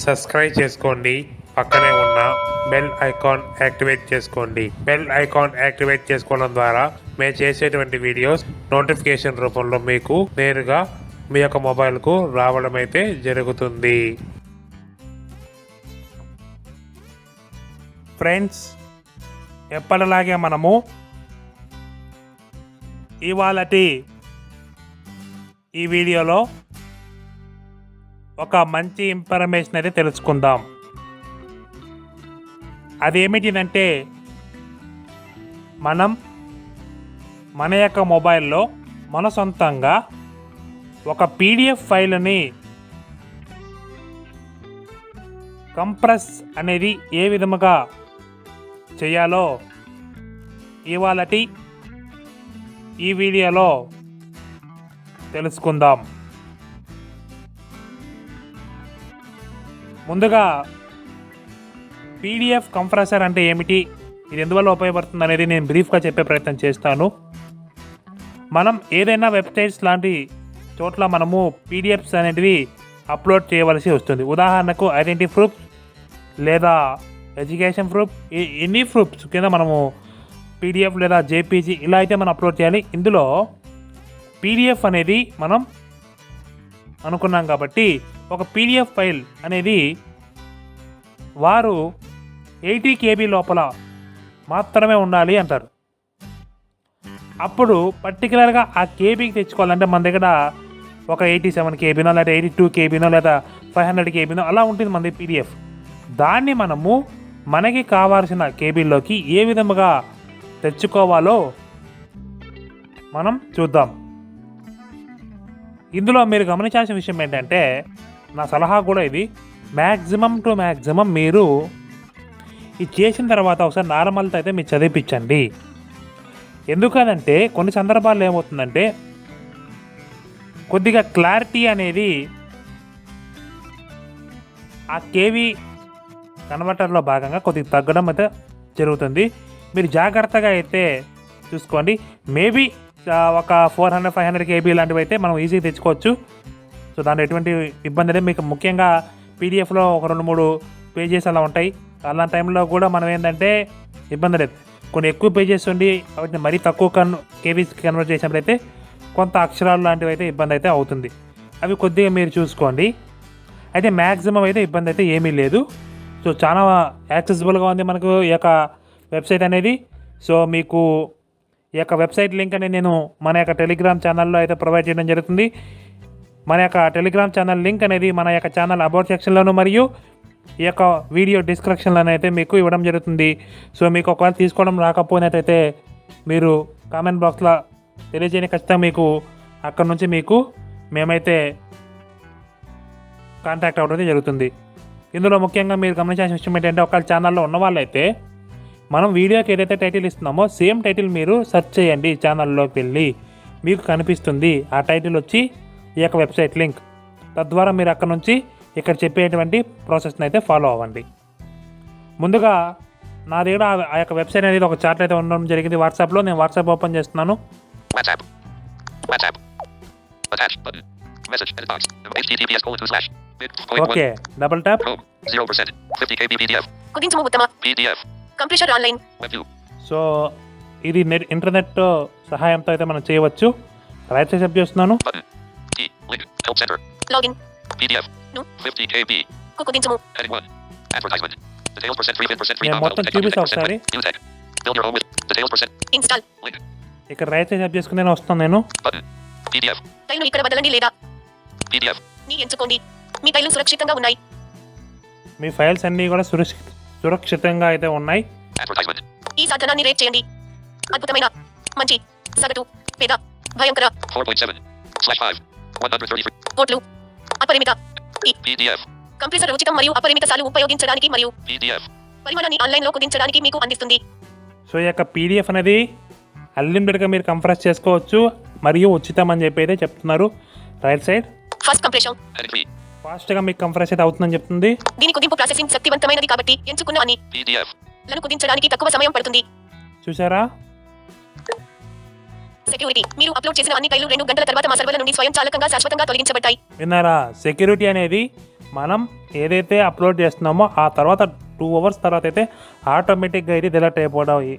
Subscribe చేసుకోండి. పక్కనే ఉన్న బెల్ ఐకాన్ యాక్టివేట్ చేసుకోండి. బెల్ ఐకాన్ యాక్టివేట్ చేసుకోవడం ద్వారా మేము చేసేటువంటి వీడియోస్ నోటిఫికేషన్ రూపంలో మీకు నేరుగా మీ యొక్క మొబైల్కు రావడం అయితే జరుగుతుంది. ఫ్రెండ్స్ ఎప్పటిలాగే మనము ఇవాళటి ఈ వీడియోలో ఒక మంచి ఇన్ఫర్మేషన్ అయితే తెలుసుకుందాం. అదేమిటిదంటే మనం మన యొక్క మొబైల్లో మన సొంతంగా ఒక పీడిఎఫ్ ఫైల్ని కంప్రెస్ అనేది ఏ విధముగా చేయాలో ఇవాళటి ఈ వీడియోలో తెలుసుకుందాం. ముందుగా పీడిఎఫ్ కంప్రెసర్ అంటే ఏమిటి? ఇది ఎందువల్ల ఉపయోగపడుతుంది అనేది నేను బ్రీఫ్గా చెప్పే ప్రయత్నం చేస్తాను. మనం ఏదైనా వెబ్సైట్స్ లాంటి చోట్ల మనము పీడిఎఫ్స్ అనేటివి అప్లోడ్ చేయవలసి వస్తుంది. ఉదాహరణకు ఐడెంటిటీ ప్రూఫ్ లేదా ఎడ్యుకేషన్ ప్రూఫ్ ఎనీ ప్రూఫ్స్ కింద మనము పీడిఎఫ్ లేదా జేపీజీ ఇలా అయితే మనం అప్లోడ్ చేయాలి. ఇందులో పీడిఎఫ్ అనేది మనం అనుకున్నాం కాబట్టి ఒక పీడిఎఫ్ ఫైల్ అనేది వారు ఎయిటీ కేబీ లోపల మాత్రమే ఉండాలి అంటారు. అప్పుడు పర్టికులర్గా ఆ కేబీకి తెచ్చుకోవాలంటే మన దగ్గర ఒక ఎయిటీ సెవెన్ కేబీనో లేదా ఎయిటీ టూ కేబీనో లేదా ఫైవ్ హండ్రెడ్ కేబీనో అలా ఉంటుంది మనది పీడిఎఫ్. దాన్ని మనము మనకి కావాల్సిన కేబీల్లోకి ఏ విధముగా తెచ్చుకోవాలో మనం చూద్దాం. ఇందులో మీరు గమనించాల్సిన విషయం ఏంటంటే నా సలహా కూడా ఇది. మ్యాక్సిమం టు మ్యాక్సిమం మీరు ఇది చేసిన తర్వాత ఒకసారి నార్మల్తో అయితే మీరు చదివించండి ఎందుకనంటే కొన్ని సందర్భాల్లో ఏమవుతుందంటే కొద్దిగా క్లారిటీ అనేది ఆ కేవీ కన్వర్టర్లో భాగంగా కొద్దిగా తగ్గడం అయితే జరుగుతుంది. మీరు జాగ్రత్తగా అయితే చూసుకోండి. మేబీ ఒక four hundred five hundred KB లాంటివి అయితే మనం ఈజీగా తెచ్చుకోవచ్చు. సో దాంట్లో ఎటువంటి ఇబ్బంది లేదు. మీకు ముఖ్యంగా పీడిఎఫ్లో ఒక రెండు మూడు పేజెస్ అలా ఉంటాయి. అలాంటి టైంలో కూడా మనం ఏంటంటే ఇబ్బంది లేదు. కొన్ని ఎక్కువ పేజెస్ ఉండి వాటిని మరీ తక్కువ కన్ కేవీస్ కన్వర్ట్ చేసినప్పుడైతే కొంత అక్షరాలు లాంటివి అయితే ఇబ్బంది అయితే అవుతుంది. అవి కొద్దిగా మీరు చూసుకోండి. అయితే మ్యాక్సిమం అయితే ఇబ్బంది అయితే ఏమీ లేదు. సో చాలా యాక్సెసిబుల్గా ఉంది మనకు ఈ యొక్క వెబ్సైట్ అనేది. సో మీకు ఈ యొక్క వెబ్సైట్ లింక్ అనేది నేను మన యొక్క టెలిగ్రామ్ ఛానల్లో అయితే ప్రొవైడ్ చేయడం జరుగుతుంది. మన యొక్క టెలిగ్రామ్ ఛానల్ లింక్ అనేది మన యొక్క ఛానల్ అబౌట్ సెక్షన్లోను మరియు ఈ యొక్క వీడియో డిస్క్రిప్షన్లోనే అయితే మీకు ఇవ్వడం జరుగుతుంది. సో మీకు ఒకవేళ తీసుకోవడం రాకపోయినట్టయితే మీరు కామెంట్ బాక్స్లో తెలియజేయని ఖచ్చితంగా మీకు అక్కడ నుంచి మీకు మేమైతే కాంటాక్ట్ అవ్వడం జరుగుతుంది. ఇందులో ముఖ్యంగా మీరు గమనించాల్సిన విషయం ఏంటంటే ఒకవేళ ఛానల్లో ఉన్న వాళ్ళైతే మనం వీడియోకి ఏదైతే టైటిల్ ఇస్తున్నామో సేమ్ టైటిల్ మీరు సెర్చ్ చేయండి ఛానల్లోకి వెళ్ళి. మీకు కనిపిస్తుంది ఆ టైటిల్ వచ్చి ఈ యొక్క వెబ్సైట్ లింక్. తద్వారా మీరు అక్కడ నుంచి ఇక్కడ చెప్పేటువంటి ప్రాసెస్ని అయితే ఫాలో అవ్వండి. ముందుగా నా దగ్గర ఆ- యొక్క వెబ్సైట్ అనేది ఒక చార్ట్ అయితే ఉండడం జరిగింది. వాట్సాప్లో నేను వాట్సాప్ ఓపెన్ చేస్తున్నాను. Okay double tap. సో ఇది నెట్ ఇంటర్నెట్ సహాయంతో అయితే మనం చేయవచ్చు. రైట్ సైడ్ చేస్తున్నాను. T. Link. Help Center. Login. PDF. No. 50 KB. Coco కుకుదించము. Heading 1. Advertisement. Details percent free, percent free. మొత్తం చూపిస్తా ఒకసారి Build your own with details percent. Install. Link. ఇక్కడ రైట్ సైడ్ టైప్ చేసుకుని నేను వస్తాను నేను. Button. PDF. టైల్ను ఇక్కడ వదలండి లేదా? PDF. ని ఎంచుకోండి. మీ ఫైల్లు సురక్షితంగా ఉన్నాయి. మీ ఫైల్స్ అన్నీ కూడా సురక్షితంగా అయితే ఉన్నాయి. Advertisement. ఈ సాధనాన్ని రేట్ చేయండి. అద్భుతమైన మంచి సగటు పేద భయంకర 4.7 5 కోట్లు అపరిమిత PDF. కంప్యూటర్ ఉచితం మరియు అపరిమిత సార్లు ఉపయోగించడానికి మరియు PDF. పరిమాణాన్ని ఆన్లైన్లో కుదించడానికి మీకు అందిస్తుంది సో ఈ యొక్క పీడిఎఫ్ అనేది అన్లిమిటెడ్గా మీరు కంప్రెస్ చేసుకోవచ్చు మరియు ఉచితం అని చెప్పి అయితే చెప్తున్నారు రైట్ సైడ్ ఫస్ట్ కంప్రెషన్. ఫాస్ట్గా మీకు కంప్రెస్ అయితే అవుతుందని చెప్తుంది దీని కుదింపు ప్రాసెసింగ్ శక్తివంతమైనది కాబట్టి ఎంచుకున్న PDF. లను కుదించడానికి తక్కువ సమయం పడుతుంది చూసారా సెక్యూరిటీ మీరు అప్లోడ్ చేసిన అన్ని ఫైళ్ళు రెండు గంటల తర్వాత మా సర్వర్ల నుండి స్వయంచాలకంగా శాశ్వతంగా తొలగించబడతాయి. విన్నారా? సెక్యూరిటీ అనేది మనం ఏదైతే అప్లోడ్ చేస్తున్నామో ఆ తర్వాత టూ అవర్స్ తర్వాత అయితే ఆటోమేటిక్గా ఇది డిలీట్ అయిపోవడం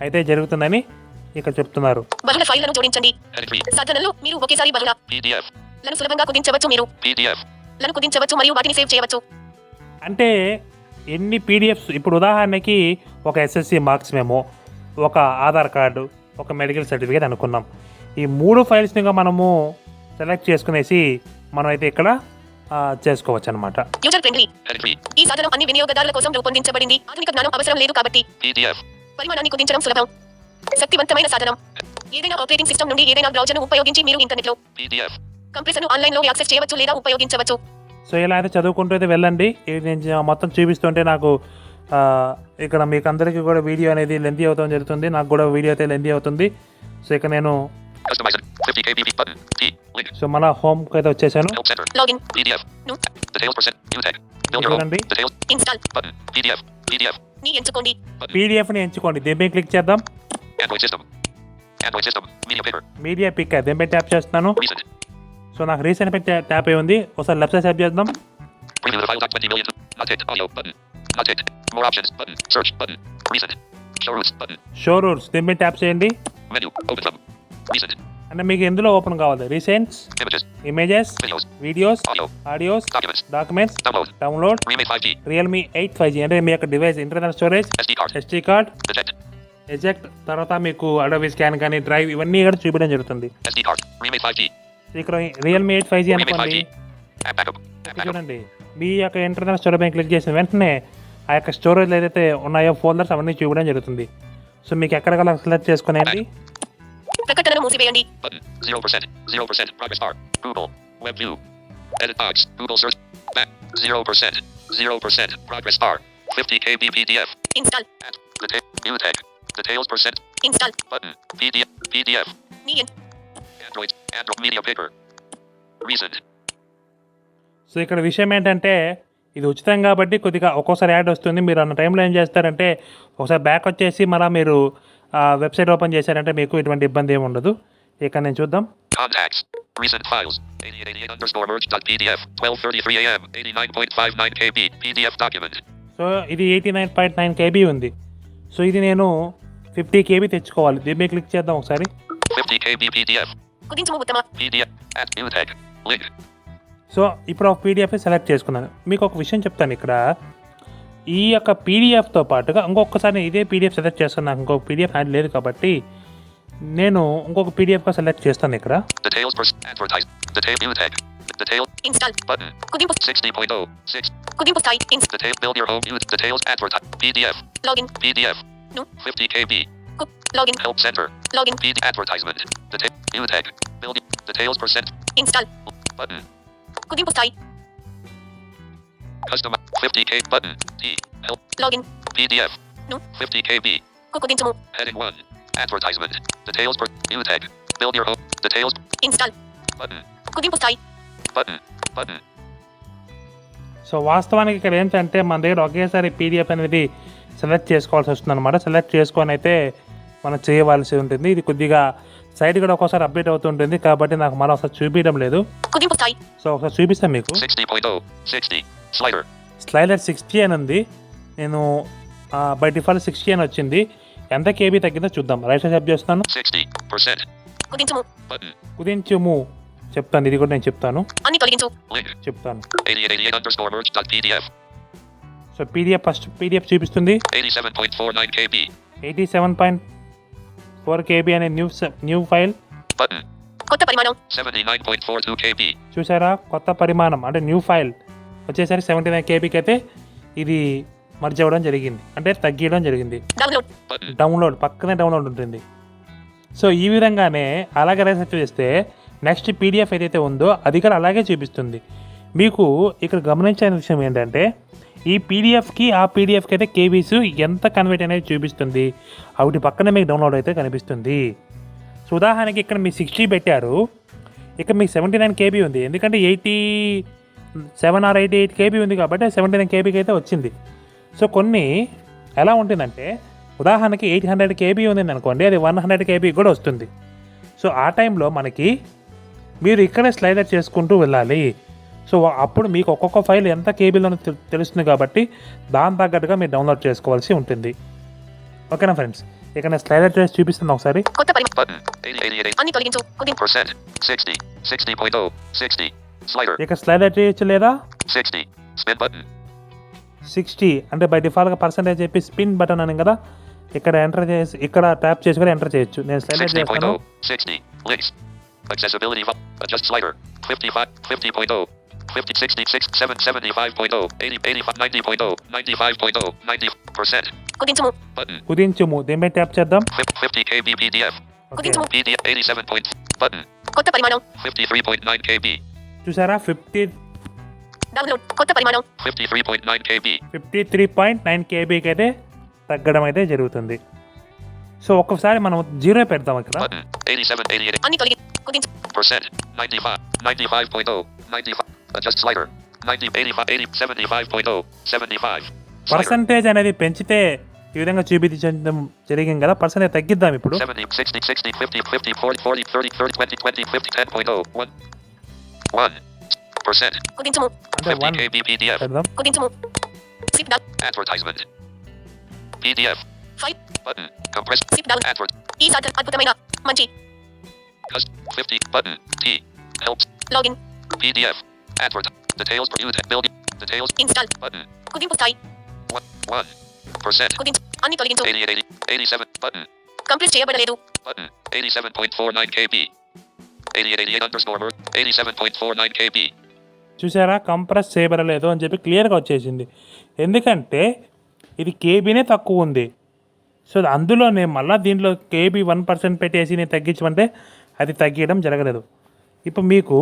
అయితే జరుగుతుందని ఇక్కడ చెప్తున్నారు. బహుళ ఫైళ్ళను జోడించండి. Heading 3. సాధనలో మీరు ఒకేసారి బహుళ. లను సులభంగా కుదించవచ్చు మీరు. PDF. లను కుదించవచ్చు మరియు వాటిని సేవ్ చేయవచ్చు. అంటే ఎన్ని పీడిఎఫ్స్ ఇప్పుడు ఉదాహరణకి ఒక ఎస్ఎస్సి మార్క్స్ మేము ఒక ఆధార్ కార్డు ఒక మెడికల్ సర్టిఫికేట్ అనుకున్నాం. ఈ మూడు ఫైల్స్నిగా మనము సెలెక్ట్ చేసుకునేసి మనం అయితే ఇక్కడ చేసుకోవచ్చు అనమాట యూజర్ ఫ్రెండ్లీ Heading 3. ఈ సాధనం అన్ని వినియోగదారుల కోసం రూపొందించబడింది. ఆధునిక జ్ఞానం అవసరం లేదు కాబట్టి PDF. పరిమాణాన్ని కుదించడం సులభం. శక్తివంతమైన సాధనం. ఏదైనా ఆపరేటింగ్ సిస్టమ్ నుండి ఏదైనా బ్రౌజర్ను ఉపయోగించి మీరు ఇంటర్నెట్లో PDF. కంప్రెసర్ను ఆన్లైన్లో యాక్సెస్ చేయవచ్చు లేదా ఉపయోగించవచ్చు. సో ఇలా అయితే చదువుకుంటూ అయితే వెళ్ళండి. ఇది నేను మొత్తం చూపిస్తుంటే నాకు ఇక్కడ మీకు అందరికీ కూడా వీడియో అనేది లెంతీ అవుతాం జరుగుతుంది. నాకు కూడా వీడియో అయితే లెంతీ అవుతుంది. సో ఇక నేను Customize it. 50 kbp button. T. Link. So మన హోమ్కి అయితే వచ్చేసాను PDF. ను. చూడండి ఎంచుకోండి పీడిఎఫ్ని ఎంచుకోండి. దీనిపై క్లిక్ చేద్దాం. మీడియా పిక్ దీనిపై ట్యాప్ చేస్తున్నాను. సో నాకు రీసెంట్ పై ట్యా- ట్యాప్ అయి ఉంది. ఒకసారి లెఫ్ట్ సైడ్ ట్యాప్ చేద్దాం. Preview the file doc 20 million. Not ticked. Audio. Button. Not ticked. More options. Button. Search. Button. Recent. Show roots. Button. Show rules దీనిపై ట్యాప్ చేయండి Menu. Open from. Recent. అంటే మీకు ఎందులో open కావాలి recents Images. Images. Videos. Audios. Documents. Download Remake 5G. Realme eight five G అంటే మీ యొక్క device internal storage. SD card. Eject తర్వాత మీకు అడవి స్కాన్ కానీ డ్రైవ్ ఇవన్నీ కూడా చూపించడం జరుగుతుంది SD card. Remake 5G. ఇక్కడ రియల్మీ ఎయిట్ ఫైవ్ జీ అనుకోండి 5G. App backup. App ఇక్కడ backup. చూడండి మీ యొక్క ఇంటర్నల్ స్టోరేజ్ పైన క్లిక్ చేసిన వెంటనే ఆ యొక్క స్టోరేజ్ ఏదైతే ఉన్నాయో ఫోల్డర్స్ అవన్నీ చూపించడం జరుగుతుంది సో మీకు ఎక్కడికల్లా సెలెక్ట్ చేసుకునేది ప్రకటనను మూసివేయండి Button. 0%. 0%. Progress bar. Google. Web view. Edit box. Google search. Back. 0%. 0%. Progress bar. 50 KB PDF. Install At. Detail. View tag. Details percent. Install Button. PDF. PDF. ని ఎన్- Android. Android media paper. Recent. So ఇక్కడ విషయం ఏంటంటే ఇది ఉచితం కాబట్టి కొద్దిగా ఒక్కోసారి యాడ్ వస్తుంది మీరు అన్న టైంలో ఏం చేస్తారంటే ఒకసారి బ్యాక్ వచ్చేసి మళ్ళీ మీరు వెబ్సైట్ ఓపెన్ చేశారంటే మీకు ఇటువంటి ఇబ్బంది ఏమి ఉండదు ఇక నేను చూద్దాం Contacts. Recent files. 8888 underscore merge dot PDF. 1233 AM. 89.59 KB. PDF document. So ఇది eighty nine point nine KB ఉంది సో ఇది నేను ఫిఫ్టీ కేబీ తెచ్చుకోవాలి దీని మీద క్లిక్ చేద్దాం ఒకసారి 50 KB PDF. కుదించుము ఉత్తమ PDF. At view tag. Link. So ఇప్పుడు ఒక పీడిఎఫ్ని సెలెక్ట్ చేసుకున్నాను. మీకు ఒక విషయం చెప్తాను ఇక్కడ. ఈ యొక్క పీడిఎఫ్తో పాటుగా ఇంకొకసారి ఇదే పీడిఎఫ్ సెలెక్ట్ చేస్తాను నాకు ఇంకొక పీడిఎఫ్ హ్యాండ్ లేదు కాబట్టి నేను ఇంకొక పీడిఎఫ్గా సెలెక్ట్ చేస్తాను ఇక్కడ. Button. కుదింపు స్థాయి Custom 50 K button. T. Help login PDF. No. 50 KB. కు కుదించుము Heading 1. Advertisement. Details per view tag. Build your home. Details install button. కుదింపు స్థాయి Button. Button. సో వాస్తవానికి ఇక్కడ ఏంటంటే మన దగ్గర ఒకేసారి పీడిఎఫ్ అనేది సెలెక్ట్ చేసుకోవాల్సి వస్తుంది అనమాట సెలెక్ట్ చేసుకొని అయితే మనం చేయవలసి ఉంటుంది. ఇది కొద్దిగా సైడ్ కూడా ఒక్కోసారి అప్డేట్ అవుతుంటుంది కాబట్టి నాకు మరో ఒకసారి చూపించడం లేదు. సో ఒకసారి చూపిస్తాను మీకు. 60.0. 60. Slider. స్లైడర్ సిక్స్టీ అని ఉంది. నేను బై డిఫాల్ట్ సిక్స్టీ అని వచ్చింది. ఎంత కేబీ తగ్గిందో చూద్దాం. రైట్ సైడ్ సెప్ చేస్తాను 60%. కుదించుము. చెప్తాను. ఇది కూడా నేను చెప్తాను. చెప్తాను. 8888 underscore merge dot PDF. So PDF first PDF చూపిస్తుంది. 87.49 KB. Eighty seven point four KB అనే న్యూ న్యూ ఫైల్. కొత్త పరిమాణం. 79.42 KB. చూసారా? కొత్త పరిమాణం అంటే న్యూ ఫైల్ వచ్చేసరికి సెవెంటీ నైన్ కేబీకి అయితే ఇది మర్జ్ అవ్వడం జరిగింది. అంటే తగ్గియడం జరిగింది. డౌన్లోడ్ పక్కనే డౌన్లోడ్ ఉంటుంది. సో ఈ విధంగానే అలాగే రీసెర్చ్ చేస్తే నెక్స్ట్ పీడిఎఫ్ ఏదైతే ఉందో అది కూడా అలాగే చూపిస్తుంది. మీకు ఇక్కడ గమనించిన విషయం ఏంటంటే ఈ పీడిఎఫ్కి ఆ పీడిఎఫ్కి అయితే కేబీస్ ఎంత కన్వర్ట్ అనేది చూపిస్తుంది. అవిటి పక్కనే మీకు డౌన్లోడ్ అయితే కనిపిస్తుంది. సో ఉదాహరణకి ఇక్కడ మీ సిక్స్టీ పెట్టారు. ఇక్కడ మీకు సెవెంటీ నైన్ కేబీ ఉంది. ఎందుకంటే eighty seven or eighty eight KB ఉంది కాబట్టి సెవెంటీ నైన్ కేబీకి అయితే వచ్చింది. సో కొన్ని ఎలా ఉంటుందంటే ఉదాహరణకి ఎయిట్ హండ్రెడ్ కేబీ ఉంది అనుకోండి అది వన్ హండ్రెడ్ కేబీ కూడా వస్తుంది. సో ఆ టైంలో మనకి మీరు ఇక్కడే స్లైడర్ చేసుకుంటూ వెళ్ళాలి. సో అప్పుడు మీకు ఒక్కొక్క ఫైల్ ఎంత కేబీలో తెలుస్తుంది కాబట్టి దాని తగ్గట్టుగా మీరు డౌన్లోడ్ చేసుకోవాల్సి ఉంటుంది ఓకేనా ఫ్రెండ్స్ ఇక నేను స్లైడర్ చేసి చూపిస్తాను ఒకసారి కొత్త పరిమాణం Button. 8088. అన్ని తొలగించు కుదింపు Percent. 60. 60.0. 60. Slider. ఇక స్లైడర్ చేయొచ్చు లేదా 60. Spin button. సిక్స్టీ అంటే బై డిఫాల్ట్గా పర్సంటేజ్ చెప్పి స్పిన్ బటన్ అని కదా ఇక్కడ ఎంటర్ చేసి ఇక్కడ ట్యాప్ చేసి కూడా ఎంటర్ చేయొచ్చు నేను స్లైడర్ చేస్తాను 60.0. 60. Links. Accessibility. Adjust slider. 55. 50.0. 50, 66, 7, 75.0, 80, 85, 90.0, 95.0, 90%. కుదించుము Button. కుదించుము ట్యాప్ చేద్దాం Fif- 50 KB PDF. కుదించుము PDF 87 point. Button. కొత్త పరిమాణం 53.9 KB. చూసారా ఫిఫ్టీ డౌన్లోడ్ కొత్త పరిమాణం 53.9 KB. Fifty three point nine కేబీకి అయితే తగ్గడం అయితే జరుగుతుంది సో ఒక్కసారి మనం జీరో పెడతాం ఇక్కడ Button. 87, 88. అన్ని తొలగి కుదించు Percent. 95. 95.0. 95. Adjust slider. 90, 85, 80, 75.0. 75. Slider. Percentage అనేది పెంచితే ఈ విధంగా చూపించడం జరిగింది కదా పర్సంటేజ్ తగ్గిద్దాం ఇప్పుడు 70, 60, 60, 50, 50, 40, 40, 30, 30, 20, 20, 50, 10.0. 1. 1. Percent. కుదించుము అంటే 50 వన్ KB PDF. పెడదాం కుదించుము SIP down Advertisement. PDF. Five Button. Compress. SIP down Advert. ఈ సాధన అద్భుతమైన మంచి Cust. 50. Button. T. Helps. Login PDF. Advert. Details per unit. Building. Details. Install Button. కుదింపు స్థాయి 1. 1. Percent. కుదించు అన్ని తొలగించు 88, 80, 87. Button. కంప్లీట్ చేయబడలేదు Button. 87.49 KB. 8888 underscore word. 87.49 KB. చూసారా compress చేయబడలేదు అని చెప్పి క్లియర్గా వచ్చేసింది ఎందుకంటే ఇది కేబీనే తక్కువ ఉంది సో అందులో నేను మళ్ళీ దీంట్లో కేబీ వన్ పర్సెంట్ పెట్టేసి నేను తగ్గించమంటే అది తగ్గించడం జరగలేదు ఇప్పుడు మీకు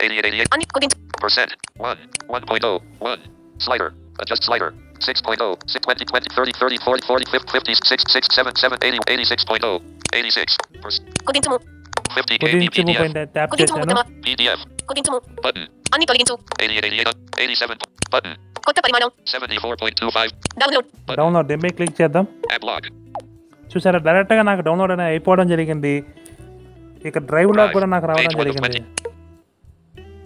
8888 అన్ని కుదించు percent. 1. 1.0. 1. Slider. Adjust slider. 6.0. 6, 20, 20, 30, 30, 40, 40, 50, 50, 6, 6, 7, 7, 80, 86.0. 86. Percent. కుదించుము 50 KB PDF. కుదించుము చేశాను ఉత్తమ PDF. కుదించుము Button. అన్ని తొలగించు 8888 87. Button. కొత్త పరిమాణం 74.25. డౌన్లోడ్ డౌన్లోడ్ దీనిపై క్లిక్ చేద్దాం log. చూసారా డైరెక్ట్గా నాకు డౌన్లోడ్ అనేది అయిపోవడం జరిగింది ఇక డ్రైవ్లో కూడా నాకు రావడం జరిగింది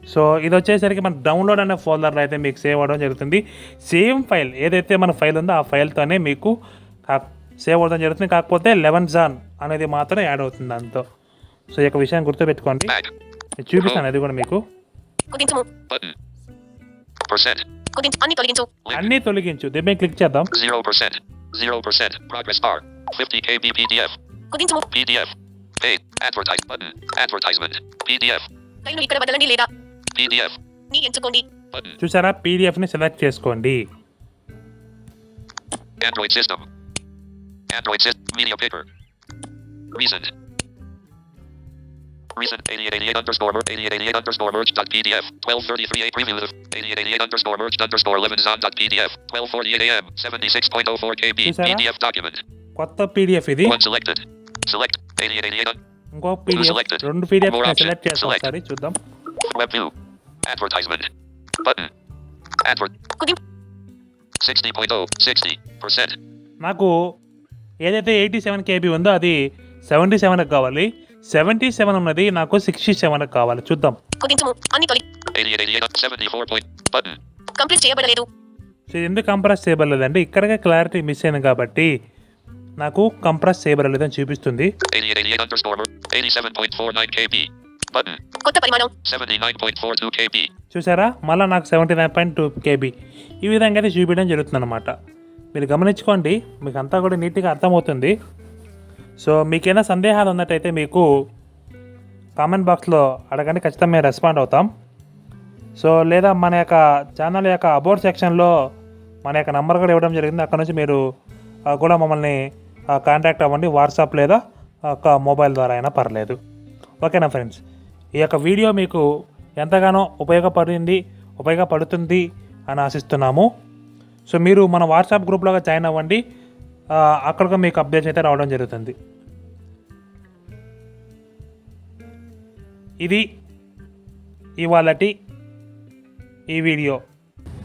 సో ఇది వచ్చేసరికి మన డౌన్లోడ్ అనే ఫోల్డర్లో అయితే మీకు సేవ్ అవ్వడం జరుగుతుంది సేమ్ ఫైల్ ఏదైతే మన ఫైల్ ఉందో ఆ ఫైల్తోనే మీకు సేవ్ అవ్వడం జరుగుతుంది కాకపోతే లెవెన్ జాన్ అనేది మాత్రం యాడ్ అవుతుంది దాంతో సో ఈ యొక్క విషయం గుర్తుపెట్టుకోండి చూపిస్తాను అది కూడా మీకు. కుదించు అన్ని తొలగించు Link. అన్నీ తొలగించు దీనిపై క్లిక్ చేద్దాం 0%. 0%. Progress bar. 50 KB PDF. కుదించుము PDF. Pay. Advertise button. Advertisement. PDF. Line ఇక్కడ వదలండి లేదా PDF. నీ ఎంచుకోండి Button. చూసారా పీడిఎఫ్ని సెలెక్ట్ చేసుకోండి Android system. Android system. Media paper. Reason. Reason 8888 underscore merge 8888 underscore merge dot PDF 1233 a preview 8888 underscore merge underscore 11 zon dot PDF 1248 am 76.04 KB Yes, sir. PDF document కొత్త PDF ఇది one selected select 8888 ఇంకో PDF selected. రెండు PDF More option. Select చేస్తాం Select. ఒకసారి చూద్దాం Web view. Advertisement. Button. Advert కుదిం 60.0 60 percent. నాకు ఏదైతే eighty seven KB ఉందో అది సెవెంటీ సెవెన్కి కావాలి. సెవెంటీ సెవెన్ ఉన్నది నాకు సిక్స్టీ సెవెన్కి కావాలి. చూద్దాం. కుదించుము. అన్ని తొలగి 8888 74 point button. కంప్లీట్ చేయబడలేదు. సో ఇది ఎందుకు కంప్రెస్ చేయబడలేదంటే ఇక్కడకే క్లారిటీ మిస్ అయింది కాబట్టి నాకు కంప్రెస్ చేయబడలేదు అని చూపిస్తుంది 8888 underscore mer- 87.49 KB button కొత్త పరిమాణం 79.42 KB చూసారా? మళ్ళీ నాకు seventy nine point two KB ఈ విధంగా అయితే చూపించడం జరుగుతుంది అనమాట మీరు గమనించుకోండి మీకు అంతా కూడా నీట్గా అర్థమవుతుంది. సో మీకేమైనా సందేహాలు ఉన్నట్టయితే మీకు కామెంట్ బాక్స్లో అడగండి ఖచ్చితంగా మేము రెస్పాండ్ అవుతాం. సో లేదా మన యొక్క ఛానల్ యొక్క అబౌట్ సెక్షన్లో మన యొక్క నంబర్ కూడా ఇవ్వడం జరిగింది. అక్కడ నుంచి మీరు కూడా మమ్మల్ని కాంటాక్ట్ అవ్వండి. వాట్సాప్ లేదా ఒక మొబైల్ ద్వారా అయినా పర్లేదు. ఓకేనా ఫ్రెండ్స్? ఈ యొక్క వీడియో మీకు ఎంతగానో ఉపయోగపడింది ఉపయోగపడుతుంది అని ఆశిస్తున్నాము. సో మీరు మన వాట్సాప్ గ్రూప్లోగా జాయిన్ అవ్వండి. అక్కడికి మీకు అప్డేట్స్ అయితే రావడం జరుగుతుంది. ఇది ఇవాళటి ఈ వీడియో.